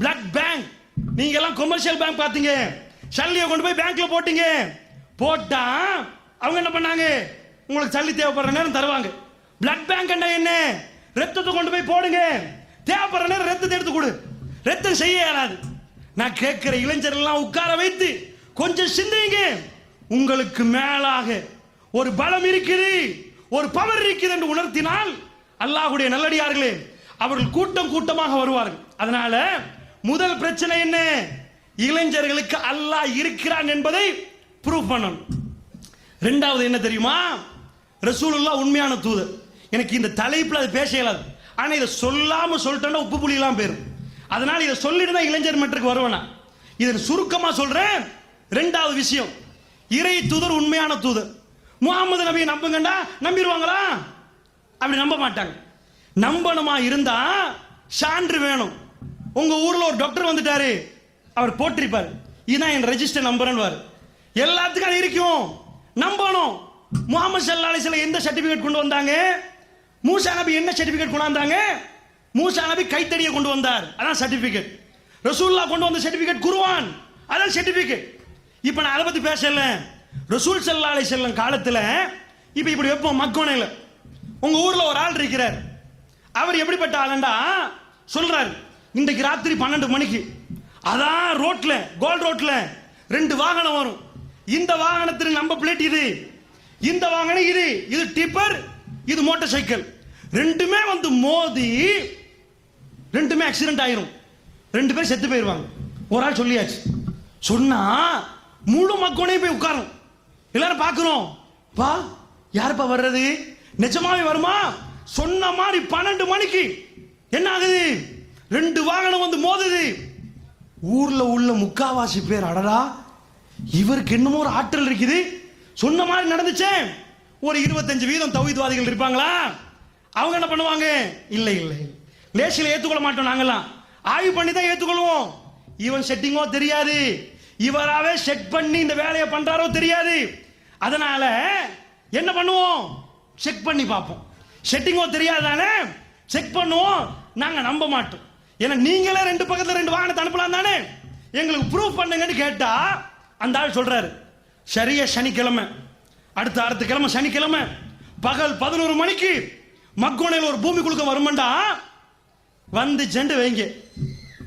Blood bank நீங்க எல்லாம் commercial bank பாத்தீங்க சல்லியை கொண்டு போய் பேங்க்ல போட்டீங்க. போட்டா அவங்க என்ன பண்ணாங்க? உங்களுக்கு சல்லி தேவைப்படுற நேரம் தருவாங்க. பிளட் பேங்க் என்ன? ரத்தத்தை கொண்டு போய் போடுங்க. தேவைப்படுற நேரம் ரத்தத்தை எடுத்து கொடு. ரத்தம் செய்ய ஏறாது நான் கேட்கிற இளைஞர்கள்லாம் உட்கார வைத்து கொஞ்சம் சிந்திங்க. உங்களுக்கு மேலாக ஒரு பலம் இருக்குது. ஒரு பவர் இருக்குது என்று உணர்த்தினால் அல்லாஹுடைய நல்லடியார்களே அவர்கள் கூட்டம் கூட்டமாக வருவார்கள். அதனால முதல் பிரச்சனை என்ன? இளைஞர்களுக்கு அல்லாஹ் இருக்கிறான் என்பதை ப்ரூவ் பண்ணணும். ரெண்டாவது என்ன தெரியுமா? ரசூலுல்லாஹ் உண்மையான தூதர். எனக்கு இந்த தலைப்புல அது பேச இயலாது. ஆனா இதை சொல்லாம சொல்லிட்டோன்னா உப்பு புளியெல்லாம் போயிரும். அதனால இதை சொல்லிட்டு தான் இளைஞர் மன்றத்துக்கு வருவேனா இதை சுருக்கமா சொல்றேன். ரெண்டாவது விஷயம். இறை தூதர் உண்மையான தூதர். முகமது நபியை நம்புங்கண்டா? நம்பிடுவாங்களா? அப்படி நம்ப மாட்டாங்க. நம்பணுமா இருந்தா சான்று வேணும். உங்க ஊர்ல ஒரு டாக்டர் வந்துட்டாரு. அவர் போட்டிருப்பார். இதுதான் என் ரெஜிஸ்டர் நம்பர்னு எல்லாத்துக்கும் அது இருக்கும். நம்பணும். முகமது சல்லா அலிஸ்லாம் எந்த சர்டிபிகேட் கொண்டு வந்தாங்க? மூசா நபி என்ன சர்டிபிகேட் கொண்டு வந்தாங்க மூசா நபி கைத்தடியை கொண்டு வந்தார். அதான் சர்டிபிகேட் ரசூல்லா கொண்டு வந்த சர்டிபிகேட் குருவான் அதான் சர்டிபிகேட் இப்போ நான் அதை பத்தி பேசல. ரசூல் சல்லா செல்லம் காலத்துல இப்போ இப்படி வைப்போம் மக்கோனையில் உங்க ஊர்ல ஒரு ஆள் இருக்கிறார். அவர் எப்படிப்பட்ட ஆளுண்டா? சொல்றாரு. இன்றைக்கு ராத்திரி பன்னெண்டு மணிக்கு. அதான் ரோட்ல கோல் ரோட்ல ரெண்டு வாகனம் வரும். இந்த வாகனத்தில் நம்ம பிளேட் இது. இந்த வாகனம் இது. இது டிப்பர் இது மோட்டார் சைக்கிள் ரெண்டுமே வந்து மோதி ரெண்டுமே ஆக்சிடென்ட் ஆயிரும். ரெண்டு பேரும் செத்து போயிடுவாங்க ஒரு ஆள் சொல்லியாச்சு. சொன்னா முழு மக்கோனையும் போய் உட்காரும். எல்லாரும் பார்க்குறோம் பா யாருப்பா வர்றது? நிஜமாவே வருமா? சொன்ன மாதிரி பன்னெண்டு மணிக்கு. என்ன ஆகுது? ரெண்டு வாகனம் வந்து மோதுது. ஊர்ல உள்ள முக்காவாசி பேர் அடடா இவருக்கு என்னமோ ஒரு ஆற்றல் இருக்குது. சொன்ன மாதிரி நடந்துச்சே. ஒரு இருபத்தஞ்சு வீதம் தௌஹித்வாதிகள் இருப்பாங்களா? அவங்க என்ன பண்ணுவாங்க? இல்லை இல்லை. லேசில் ஏற்றுக்கொள்ள மாட்டோம் நாங்கெல்லாம். ஆய்வு பண்ணி தான் ஏற்றுக்கொள்வோம் இவன் செட்டிங்கோ தெரியாது. இவராகவே செட் பண்ணி இந்த வேலையை பண்ணுறாரோ தெரியாது. அதனால என்ன பண்ணுவோம்? செக் பண்ணி பார்ப்போம். செட்டிங்கோ தெரியாதானே செக் பண்ணுவோம். நாங்கள் நம்ப மாட்டோம். ஏன்னா நீங்களே ரெண்டு பக்கத்தில் ரெண்டு வாகனத்தை அனுப்பலாம் தானே? எங்களுக்கு ப்ரூவ் பண்ணுங்கன்னு கேட்டா அந்த ஆள் சொல்றாரு சரியா சனிக்கிழமை. அடுத்த அடுத்த கிழமை சனிக்கிழமை. பகல் பதினோரு மணிக்கு மக்கோனையில் ஒரு பூமி குலுக்கம் வருமண்டா? வந்து செண்டு வைங்க.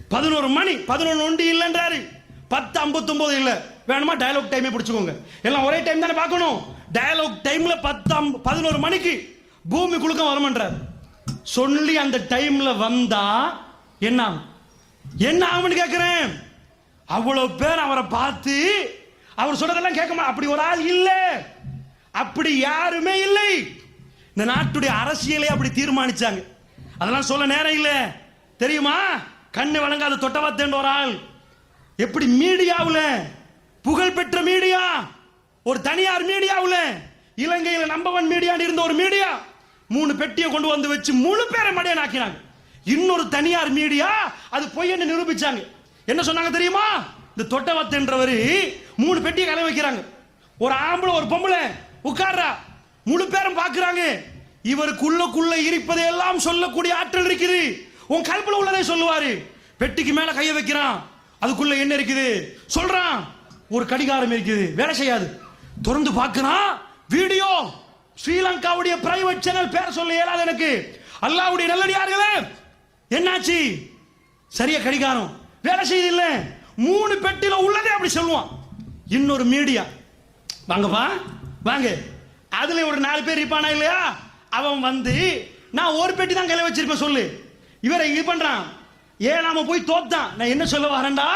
பதினோரு மணி பதினொன்று ஒண்டி இல்லைன்றாரு. பத்து ஐம்பத்தொம்போது இல்லை. வேணுமா டயலாக் டைமே பிடிச்சிக்கோங்க. எல்லாம் ஒரே டைம் தானே பார்க்கணும். டயலாக் டைம்ல பத்து பதினோரு மணிக்கு பூமி குலுக்கம் வருமன்றார். சொல்லி அந்த டைம்ல வந்தா என்ன? ஆகும்? என்ன ஆகும்னு கேட்கிறேன் அவ்வளவு பேர் அவரை பார்த்து அவர் சொல்றதெல்லாம் கேட்க அப்படி ஒரு ஆள் இல்லை. அப்படி யாருமே இல்லை. இந்த நாட்டுடைய அரசியலை அப்படி தீர்மானிச்சாங்க. அதெல்லாம் சொல்ல நேரம் இல்லை. தெரியுமா? கண்ணு வழங்காத தொட்டவத்தேன்ற ஒரு ஆள். எப்படி மீடியாவில் புகழ்பெற்ற மீடியா? ஒரு தனியார் மீடியாவில் இலங்கையில் நம்பர் ஒன் மீடியா இருந்த ஒரு மீடியா மூணு பெட்டியை கொண்டு வந்து வச்சு மூணு பேரை மடியன் ஆக்கினாங்க இன்னொரு தனியார் மீடியா அது பொய்யன்னு நிரூபிச்சாங்க. என்ன சொன்னாங்க தெரியுமா? இந்த தொட்டவத்தன்றவர் மூணு பெட்டியை கலை வைக்கிறாங்க. ஒரு ஆம்பளை ஒரு பொம்பளை உட்கார்றா. முழு பேரும் பார்க்குறாங்க. இவருக்குள்ளக்குள்ள இருப்பதை எல்லாம் சொல்லக்கூடிய ஆற்றல் இருக்குது. உன் கல்புல உள்ளதை சொல்லுவாரு. பெட்டிக்கு மேல கையை வைக்கிறான். அதுக்குள்ள என்ன இருக்குது? சொல்றான். ஒரு கடிகாரம் இருக்குது. வேலை செய்யாது. திறந்து பார்க்கிறான் வீடியோ. ஸ்ரீலங்காவுடைய பிரைவேட் சேனல் பேர் சொல்ல இயலாது எனக்கு. அல்லாவுடைய நல்லடியார்களே என்னாச்சு? சரியா கடிகாரம். வேலை செய்யுது இல்லை மூணு பெட்டியில் உள்ளதே அப்படி சொல்லுவான். இன்னொரு மீடியா. வாங்கப்பா. வாங்க. அதில் ஒரு நாலு பேர் இருப்பானா இல்லையா? அவன் வந்து நான் ஒரு பெட்டி தான் கையில் வச்சிருப்பேன் சொல்லு. இவரை இது பண்ணுறான் ஏன் நாம போய் தோத்தான். நான் என்ன சொல்ல வரேன்டா?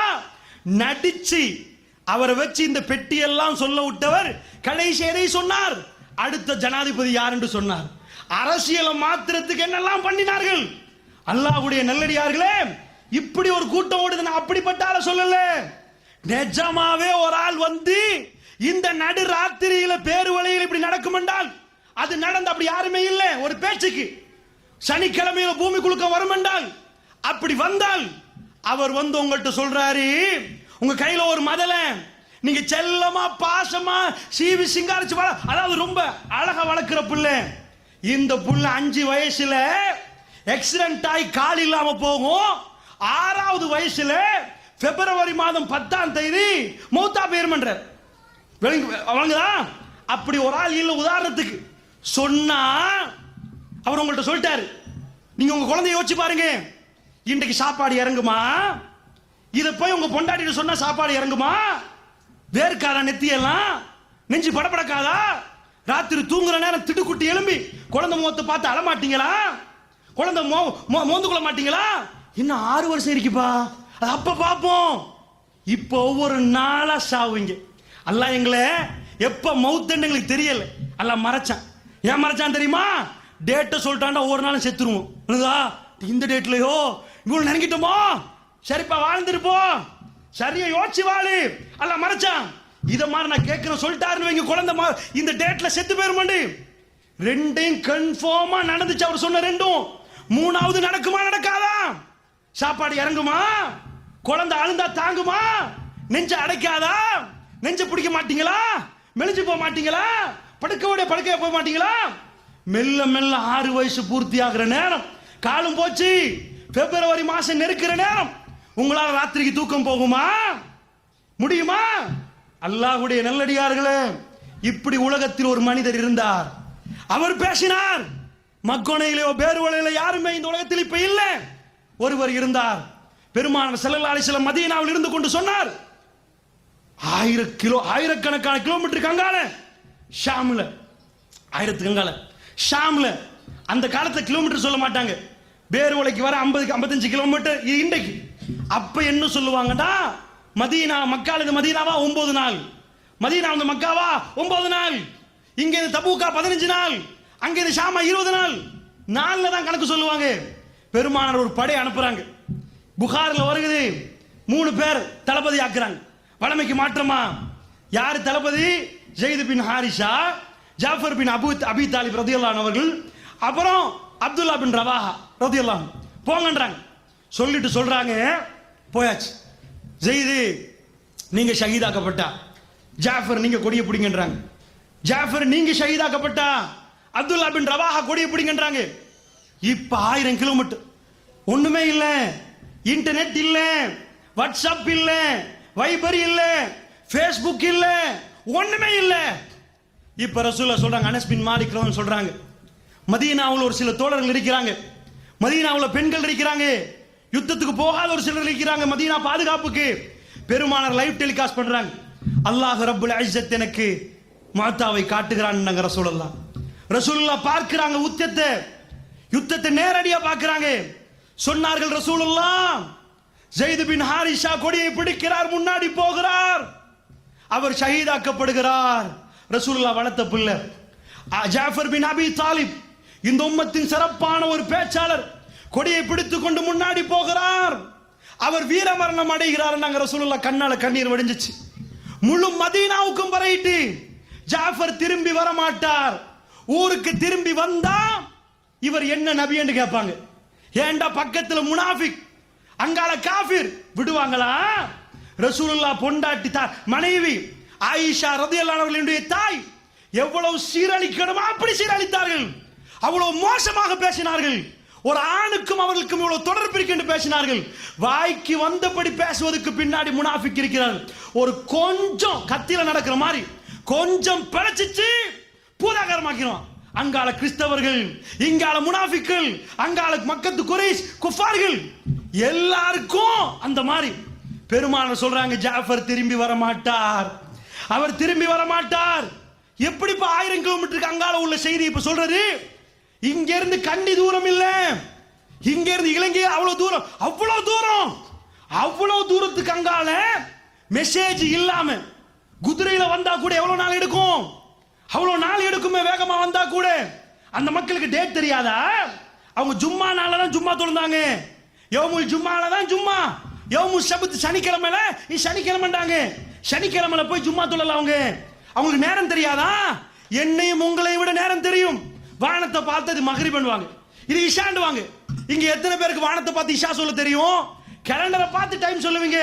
நடிச்சு அவரை வச்சு இந்த பெட்டி எல்லாம் சொல்ல விட்டவர் கடைசி எதை சொன்னார்? அடுத்த ஜனாதிபதி யார் என்று சொன்னார். அரசியலை மாத்திரத்துக்கு என்னெல்லாம் பண்ணினார்கள்? அல்லாஹ்வுடைய நல்லடியார்களே இப்படி ஒரு கூட்டம் ஓடுது நான் அப்படிப்பட்ட ஆளை சொல்லல. நிஜமாவே ஒரு ஆள் வந்து இந்த நடு ராத்திரியில பேரு வழியில் இப்படி நடக்கும் என்றால் அது நடந்து அப்படி யாருமே இல்லை ஒரு பேச்சுக்கு. சனிக்கிழமையில பூமி குலுக்க வரும் என்றால் அப்படி வந்தால் அவர் வந்து உங்கள்கிட்ட சொல்றாரு உங்க கையில ஒரு மதல நீங்க செல்லமா பாசமா சீவி சிங்காரிச்சு வள அதாவது ரொம்ப அழகா வளர்க்கிற புள்ள. இந்த புள்ள அஞ்சு வயசுல ஆக்சிடென்ட் ஆகி கால் இல்லாம போகும். ஆறாவது வயசுல பிப்ரவரி மாதம் பத்தாம் தேதி மௌத்தா பேர்மன்றார் அவங்கதா அப்படி ஒரு ஆள் இல்லை உதாரணத்துக்கு சொன்னா அவர் உங்கள்ட்ட சொல்லிட்டாரு. நீங்க உங்க குழந்தைய யோசிச்சு பாருங்க. இன்றைக்கு சாப்பாடு இறங்குமா? இதை போய் உங்க பொண்டாட்டிட்டு சொன்னா சாப்பாடு இறங்குமா? வேர்க்காதா நெத்தியெல்லாம்? நெஞ்சு படப்படக்காதா ராத்திரி தூங்குற நேரம் திடுக்குட்டி எழும்பி குழந்தை முகத்தை பார்த்து அழமாட்டீங்களா? குழந்தை மோ மோ- மோந்து கொள்ள மாட்டீங்களா? இன்னும் ஆறு வருஷம் இருக்குப்பா. அது அப்ப பார்ப்போம் இப்போ ஒவ்வொரு நாளா சாவுங்க அல்ல எங்களை எப்ப மவுத்துன்னு எங்களுக்கு தெரியல. அல்ல மறைச்சான். ஏன் மறைச்சான் தெரியுமா? டேட்டை சொல்லிட்டாண்டா ஒவ்வொரு நாளும் செத்துருவோம். புரியுதா? இந்த டேட்லயோ இவ்வளவு நினைக்கிட்டோமோ சரிப்பா வாழ்ந்துருப்போம் சரியா யோசிச்சு வாழு. அல்ல மறைச்சான். இத மாதிரி நான் கேட்கிறேன் சொல்லிட்டாருன்னு வைங்க குழந்தை மா- இந்த டேட்ல செத்து போயிருமாண்டு. ரெண்டையும் கன்ஃபார்மா நடந்துச்சு. அவர் சொன்ன ரெண்டும். மூணாவது நடக்குமா நடக்காதா? சாப்பாடு இறங்குமா? குழந்தை அழுந்தா தாங்குமா? நெஞ்ச அடைக்காதா? நெஞ்ச பிடிக்க மாட்டீங்களா? மெலிஞ்சு போக மாட்டீங்களா? படுக்கவுடைய படுக்கைய போக மாட்டீங்களா? மெல்ல மெல்ல ஆறு வயசு பூர்த்தி ஆகிற நேரம். காலம் போச்சு. பிப்ரவரி மாசம் நெருக்கிற நேரம். உங்களால் ராத்திரிக்கு தூக்கம் போகுமா? முடியுமா? அல்லாஹுடைய நல்லடியார்களே இப்படி உலகத்தில் ஒரு மனிதர் இருந்தார். அவர் பேசினார். மக்கோனையிலேயோ பேருவலையில யாருமே இந்த உலகத்தில் இப்ப இல்லை. ஒருவர் இருந்தார். பெருமான ஸல்லல்லாஹு சில மதியனாவில் இருந்து கொண்டு சொன்னார். ஆயிரம் கிலோ ஆயிரக்கணக்கான கிலோமீட்டர் கங்கால ஷாம்ல ஆயிரத்து கங்கால ஷாம்ல. அந்த காலத்தில் கிலோமீட்டர் சொல்ல மாட்டாங்க. பேருவலைக்கு வர ஐம்பது ஐம்பத்தஞ்சு கிலோமீட்டர் இது இன்றைக்கு. அப்ப என்ன சொல்லுவாங்கன்னா மதீனா மக்கால் இது மதீனாவா? ஒன்பது நாள். மதீனா வந்து மக்காவா? ஒன்பது நாள். இங்க இது தபூக்கா பதினஞ்சு நாள். அங்கே ஷாமா இருபது நாள் நாளில் தான் கணக்கு சொல்லுவாங்க. பெருமானார் ஒரு படை அனுப்புறாங்க. புகாரில் வருகுது மூணு பேர் தளபதி ஆக்குறாங்க. வளமைக்கு மாற்றமா? யார் தளபதி? ஜெயிது பின் ஹாரிஷா ஜாஃபர் பின் அபு அபி தாலிப் ரதியுல்லான் அவர்கள் அப்புறம் அப்துல்லா பின் ரவாஹா ரதியுல்லான் போங்கன்றாங்க. சொல்லிட்டு சொல்றாங்க போயாச்சு. ஜெயிது நீங்க ஷஹீதாக்கப்பட்டா. ஜாஃபர் நீங்க கொடிய பிடிங்கன்றாங்க. ஜாஃபர் நீங்க ஷஹீதாக்கப்பட்டா? அப்துல்லா பின் ரவாஹா கொடியை பிடிங்கன்றாங்க. இப்ப ஆயிரம் கிலோமீட்டர் ஒண்ணுமே இல்ல. இன்டர்நெட் இல்ல. வாட்ஸ்அப் இல்ல. வைபர் இல்ல. ஃபேஸ்புக் இல்ல. ஒண்ணுமே இல்ல. இப்ப ரசூலா சொல்றாங்க அனஸ் பின் மாலிக் சொல்றாங்க மதீனாவில் ஒரு சில தோழர்கள் இருக்கிறாங்க. மதீனாவில் பெண்கள் இருக்கிறாங்க. யுத்தத்துக்கு போகாத ஒரு சிலர் இருக்கிறாங்க. மதீனா பாதுகாப்புக்கு பெருமானார் லைவ் டெலிகாஸ்ட் பண்றாங்க. அல்லாஹ் ரப்புல் ஐசத் எனக்கு மாத்தாவை காட்டுகிறான் ரசூலல்லாம் ரசூலுல்லா பார்க்கிறாங்க உத்தத்தை. யுத்தத்தை நேரடியா பார்க்கிறாங்க. சொன்னார்கள் ரசூலுல்லா ஜெயிது பின் ஹாரிஷா கொடியை பிடிக்கிறார் முன்னாடி போகிறார். அவர் ஷஹீதாக்கப்படுகிறார். ரசூலுல்லா வளர்த்த பிள்ளை. ஜாஃபர் பின் அபி தாலிப் இந்த உம்மத்தின் சிறப்பான ஒரு பேச்சாளர். கொடியை பிடித்து கொண்டு முன்னாடி போகிறார். அவர் வீரமரணம் அடைகிறார் நாங்க ரசூலுல்லா கண்ணால கண்ணீர் வடிஞ்சிச்சு. முழு மதீனாவுக்கும் வரையிட்டு ஜாஃபர் திரும்பி வர மாட்டார் ஊருக்கு திரும்பி வந்தா இவர் என்ன நபி என்று கேட்பாங்க. ஏண்டா பக்கத்துல முனாஃபிக் அங்கால காஃபிர் விடுவாங்களா? ரசூலுல்லா பொண்டாட்டி தா மனைவி ஆயிஷா ரதியல்லானவர்களுடைய தாய் எவ்வளவு சீரழிக்கணுமோ அப்படி சீரழித்தார்கள். அவ்வளவு மோசமாக பேசினார்கள். ஒரு ஆணுக்கும் அவர்களுக்கும் இவ்வளவு தொடர்பு இருக்கு பேசினார்கள். வாய்க்கு வந்தபடி பேசுவதற்கு பின்னாடி முனாஃபிக் இருக்கிறார். ஒரு கொஞ்சம் கத்தியில நடக்கிற மாதிரி கொஞ்சம் பிழைச்சிச்சு பூதாகரமாக்கிறோம். அங்கால கிறிஸ்தவர்கள் இங்கால முனாஃபிக்கள் அங்கால மக்கத்து குறைஸ் குஃபார்கள் எல்லாருக்கும் அந்த மாதிரி. பெருமான சொல்றாங்க ஜாஃபர் திரும்பி வர மாட்டார் அவர் திரும்பி வர மாட்டார் எப்படி இப்ப ஆயிரம் கிலோமீட்டருக்கு அங்கால உள்ள செய்தி இப்ப சொல்றது? இங்க இருந்து கண்டி தூரம் இல்ல. இங்க இருந்து இலங்கை அவ்வளவு தூரம். அவ்வளவு தூரம். அவ்வளவு தூரத்துக்கு அங்கால மெசேஜ் இல்லாம குதிரையில வந்தா கூட எவ்வளவு நாள் எடுக்கும்? அவ்வளோ நாள் எடுக்குமே வேகமா வந்தா கூட அந்த மக்களுக்கு டேட் தெரியாதா? அவங்க ஜும்மா நாளில் தான் ஜும்மா தொழுந்தாங்க யோமுல் ஜும்மால தான் ஜும்மா. யோமு சபத்து சனிக்கிழமையில நீ சனிக்கிழமைண்டாங்க. சனிக்கிழமையில போய் ஜும்மா தொழல அவங்க. அவங்களுக்கு நேரம் தெரியாதா? என்னையும் உங்களை விட நேரம் தெரியும். வானத்தை பார்த்து இது மகரி பண்ணுவாங்க. இது இஷாண்டுவாங்க இங்க எத்தனை பேருக்கு வானத்தை பார்த்து இஷா சொல்ல தெரியும்? கேலண்டரை பார்த்து டைம் சொல்லுவீங்க.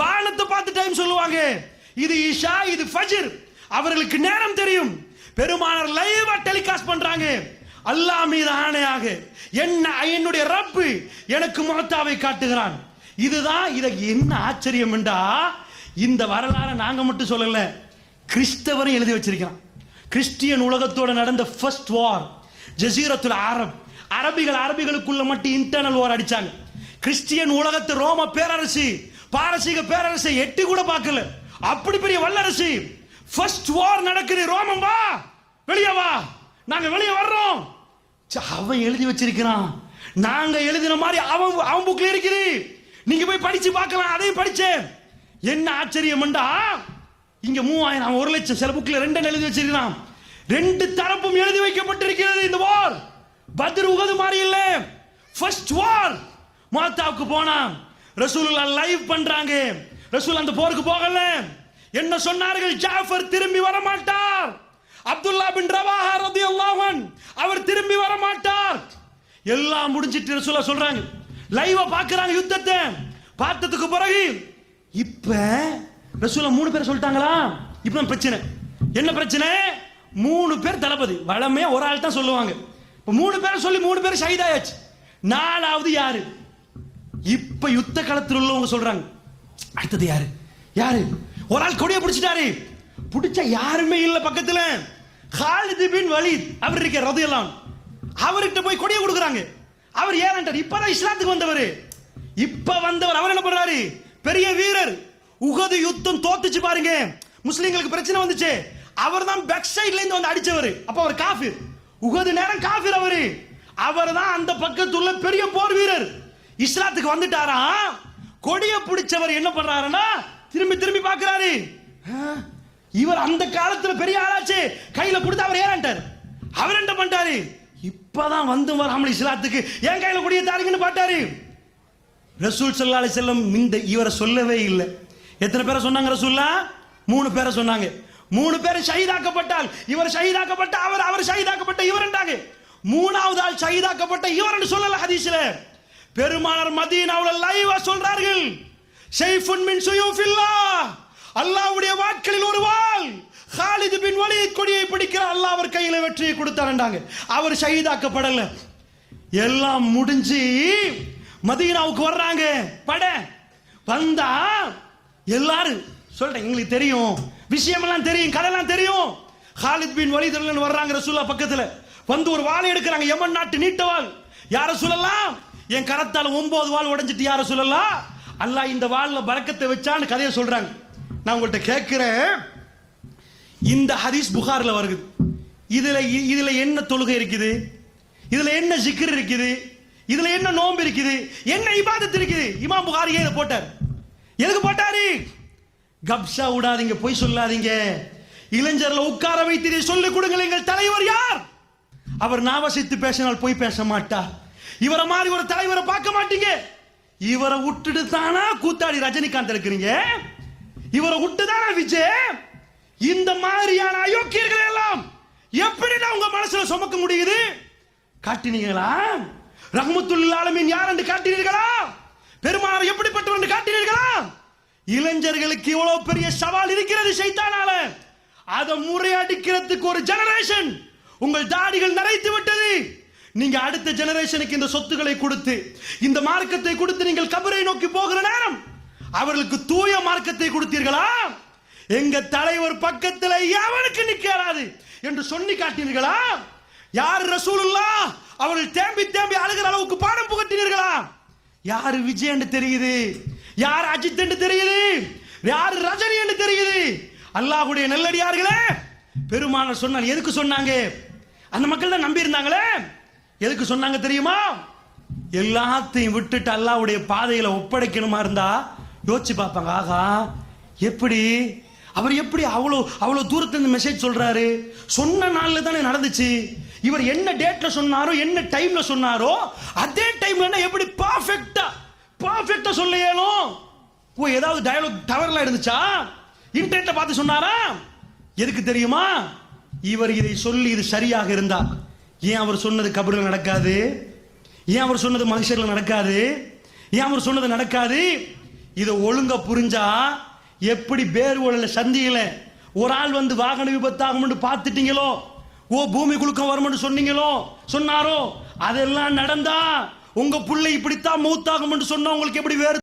வானத்தை பார்த்து டைம் சொல்லுவாங்க. இது இஷா இது ஃபஜிர். அவர்களுக்கு நேரம் தெரியும். பெருமானார் லைவா டெலிகாஸ்ட் பண்றாங்க. அல்லாஹ் மீது ஆணையாக என்ன என்னுடைய ரப்பு எனக்கு முகத்தாவை காட்டுகிறான். இதுதான் இதை என்ன ஆச்சரியம் என்றா இந்த வரலாறை நாங்க மட்டும் சொல்லல. கிறிஸ்தவரும் எழுதி வச்சிருக்கிறான். கிறிஸ்டியன் உலகத்தோட நடந்த ஃபர்ஸ்ட் வார் ஜசீரத்துல் அரப். அரபிகள் அரபிகளுக்குள்ள மட்டும் இன்டர்னல் வார் அடிச்சாங்க. கிறிஸ்டியன் உலகத்து ரோம பேரரசு பாரசீக பேரரசை எட்டி கூட பார்க்கல. அப்படி பெரிய வல்லரசு. ஃபர்ஸ்ட் வார் நடக்குது. ரோமம் வா. வெளியே வா. நாங்க வெளியே வர்றோம். ச்ச, அவன் எழுதி வச்சிருக்கிறான். நாங்க எழுதின மாதிரி அவன் அவன் புக்ல இருக்குது. நீங்க போய் படிச்சு பார்க்கலாம். அதையும் படிச்சேன். என்ன ஆச்சரியம்டா இங்க மூவாயிரம் அவன் ஒரு லட்சம். சில புக்ல ரெண்டு எழுதி வச்சிருக்கிறான். ரெண்டு தரப்பும் எழுதி வைக்கப்பட்டிருக்கிறது இந்த வார் பத்ர் உகது மாதிரி இல்ல. ஃபர்ஸ்ட் வார் மாத்தாவுக்கு போனான். ரசூலுல்லா லைவ் பண்றாங்க. ரசூல் அந்த போருக்கு போகல. என்ன சொன்னார்கள்? ஜாஃபர் திரும்பி வர மாட்டார் அப்துல்லா பின் ரவாஹா ரலியல்லாஹு அவர் திரும்பி வர மாட்டார் எல்லாம் முடிஞ்சிட்டு ரசூலா சொல்றாங்க. லைவா பாக்குறாங்க யுத்தத்தை. பார்த்ததுக்கு பிறகு இப்ப ரசூலா மூணு பேர் சொல்லிட்டாங்களா? இப்ப பிரச்சனை. என்ன பிரச்சனை? மூணு பேர் தளபதி. வளமையா ஒரு ஆள் தான் சொல்லுவாங்க. இப்ப மூணு பேரை சொல்லி மூணு பேர் ஷஹீதாயாச்சு. நாலாவது யாரு? இப்ப யுத்த களத்தில் உள்ளவங்க சொல்றாங்க. அடுத்தது யாரு? யாரு? ஒரு ஆள் கொடியை பிடிச்சிட்டாரு. பிடிச்ச யாருமே இல்லை பக்கத்தில். ஹாலித் பின் வலி அவர் இருக்க ரதையெல்லாம் அவர்கிட்ட போய் கொடியை கொடுக்குறாங்க. அவர் ஏறண்டார் இப்பதான் இஸ்லாத்துக்கு வந்தவர். இப்ப வந்தவர் அவர் என்ன பண்றாரு? பெரிய வீரர். உகது யுத்தம் தோத்துச்சு பாருங்க. முஸ்லீம்களுக்கு பிரச்சனை வந்துச்சு. அவர் தான் பேக் சைட்ல இருந்து வந்து அடிச்சவர். அப்ப அவர் காஃபிர். உகது நேரம் காஃபிர் அவரு. அவர் தான் அந்த பக்கத்துள்ள பெரிய போர் வீரர். இஸ்லாத்துக்கு வந்துட்டாரா? கொடிய பிடிச்சவர் என்ன பண்றாருன்னா திரும்பி திரும்பி பார்க்குறாரு. ஆ, இவர் அந்த காலத்துல பெரிய ஆளாச்சு. கையில கொடுத்து அவர் ஏறாண்டார் அவர் என்ன பண்ணிட்டாரு? இப்பதான் வந்து வராமல் இஸ்லாத்துக்கு என் கையில குடிய தாருங்கன்னு பாட்டாரு ரசூல் ஸல்லல்லாஹு அலைஹி செல்லம் இந்த இவரை சொல்லவே இல்லை. எத்தனை பேரை சொன்னாங்க ரசூல்லா? மூணு பேரை சொன்னாங்க. மூணு பேர் ஷஹீதாக்கப்பட்டால் இவர் ஷஹீதாக்கப்பட்ட அவர் அவர் ஷஹீதாக்கப்பட்ட இவர்ன்றாங்க மூணாவது ஆள் ஷஹீதாக்கப்பட்ட இவர் சொல்லல ஹதீஸ்ல. பெருமானார் மதீனாவுல லைவா சொல்றார்கள். ஷைஃபுன் மின் சுயூஃபில்லா அல்லாஹ்வுடைய வாட்களில் ஒரு வாள் ஹாலிது பின் வலி கொடியை பிடிக்கிற அல்லாஹ் அவர் கையில வெற்றியை கொடுத்தாருண்டாங்க அவர் ஷஹீதாக்கப்படல. எல்லாம் முடிஞ்சு மதீனாவுக்கு வர்றாங்க. பட. வந்தா எல்லாரும் சொல்றேன் எங்களுக்கு தெரியும். விஷயமெல்லாம் தெரியும் கதையெல்லாம் தெரியும். ஹாலித் பின் வலிதர்கள் வர்றாங்க ரசூல்லா பக்கத்துல. வந்து ஒரு வாளை எடுக்கிறாங்க. எமன் நாட்டு நீட்ட வாள் யார சொல்லலாம் என் கரத்தால் ஒன்பது வாள் உடைஞ்சிட்டு யார சொல்லலாம் அல்லாஹ் இந்த வாளில் பறக்கத்தை வச்சான்னு கதையை சொல்றாங்க. நான் உங்கள்கிட்ட கேட்கிறேன். இந்த ஹதீஸ் புகார்ல வருது. இதுல இதுல என்ன தொழுகை இருக்குது? இதுல என்ன ஜிக்ர் இருக்குது? இதுல என்ன நோன்பு இருக்குது? என்ன இபாதத் இருக்குது? இமாம் புகாரியே இதை போட்டார்? எதுக்கு போட்டாரு? கப்ஷா விடாதீங்க பொய் சொல்லாதீங்க. இளைஞர்ல உட்கார வைத்து சொல்லிக் கொடுங்கள் எங்கள் தலைவர் யார்? அவர் நாவசித்து பேசினால் போய் பேச மாட்டார் இவரை மாதிரி ஒரு தலைவரை பார்க்க மாட்டீங்க. இவரை விட்டுட்டு தானா கூத்தாடி ரஜினிகாந்த் இருக்கிறீங்க? இவரை விட்டு தானா விஜய்? இந்த மாதிரியான அயோக்கியர்கள் எல்லாம் எப்படிடா உங்க மனசுல சுமக்க முடியுது? காட்டினீங்களா ரஹ்மத்துல் ஆலமின் யார் என்று காட்டினீர்களா? பெருமானார் எப்படிப்பட்டவர் என்று காட்டினீர்களா? இளைஞர்களுக்கு இவ்வளவு பெரிய சவால் இருக்கிறது சைத்தானால. அதை முறையடிக்கிறதுக்கு ஒரு ஜெனரேஷன் உங்கள் தாடிகள் நரைத்து விட்டது. நீங்க அடுத்த ஜெனரேஷனுக்கு இந்த சொத்துக்களை கொடுத்து இந்த மார்க்கத்தை கொடுத்து நீங்கள் கபரை நோக்கி போகிற நேரம் அவர்களுக்கு தூய மார்க்கத்தை கொடுத்தீர்களா? எங்க தலைவர் பக்கத்தில் எவனுக்கு நிக்காது என்று சொல்லி காட்டினீர்களா? யார் ரசூலுல்லா? அவர்கள் தேம்பி தேம்பி அழுகிற அளவுக்கு பாடம் புகட்டினீர்களா? யாரு விஜய் என்று தெரியுது? யார் அஜித் என்று தெரியுது? யார் ரஜினி என்று தெரியுது? அல்லாஹ்வுடைய நல்லடியார்களே பெருமானர் சொன்னார். எதுக்கு சொன்னாங்க? அந்த மக்கள் தான் நம்பி இருந்தாங்களே எதுக்கு சொன்னாங்க தெரியுமா? எல்லாத்தையும் விட்டுட்டு அல்லாவுடைய பாதையில ஒப்படைக்கணுமா இருந்தா? யோசிச்சு பார்ப்பாங்க. ஆகா எப்படி? அவர் எப்படி அவ்வளோ அவ்வளோ தூரத்தில் இருந்து மெசேஜ் சொல்றாரு? சொன்ன நாளில் தானே நடந்துச்சு. இவர் என்ன டேட்ல சொன்னாரோ என்ன டைம்ல சொன்னாரோ அதே டைம்ல எப்படி பர்ஃபெக்ட்டா பர்ஃபெக்ட்டா சொல்ல இயலும் ஓ ஏதாவது டயலாக் டவர்லாம் இருந்துச்சா? இன்டர்நெட்டில் பார்த்து சொன்னாரா? எதுக்கு தெரியுமா? இவர் இதை சொல்லி இது சரியாக இருந்தார் ஏன் அவர் சொன்னது கபரில் நடக்காது? ஏன் அவர் சொன்னது மனுஷர்கள் நடக்காது? ஏன் அவர் சொன்னது நடக்காது? இதை ஒழுங்கா புரிஞ்சா எப்படி பேர் உடல சந்தியில? ஒரு ஆள் வந்து வாகன விபத்தாகும்னு பார்த்துட்டீங்களோ? ஓ பூமி குலுக்கம் வரும்னு சொன்னீங்களோ? சொன்னாரோ? அதெல்லாம் நடந்தா உங்க புள்ளை இப்படித்தான் மூத்தாகும் சொன்னா உங்களுக்கு எப்படி வேறு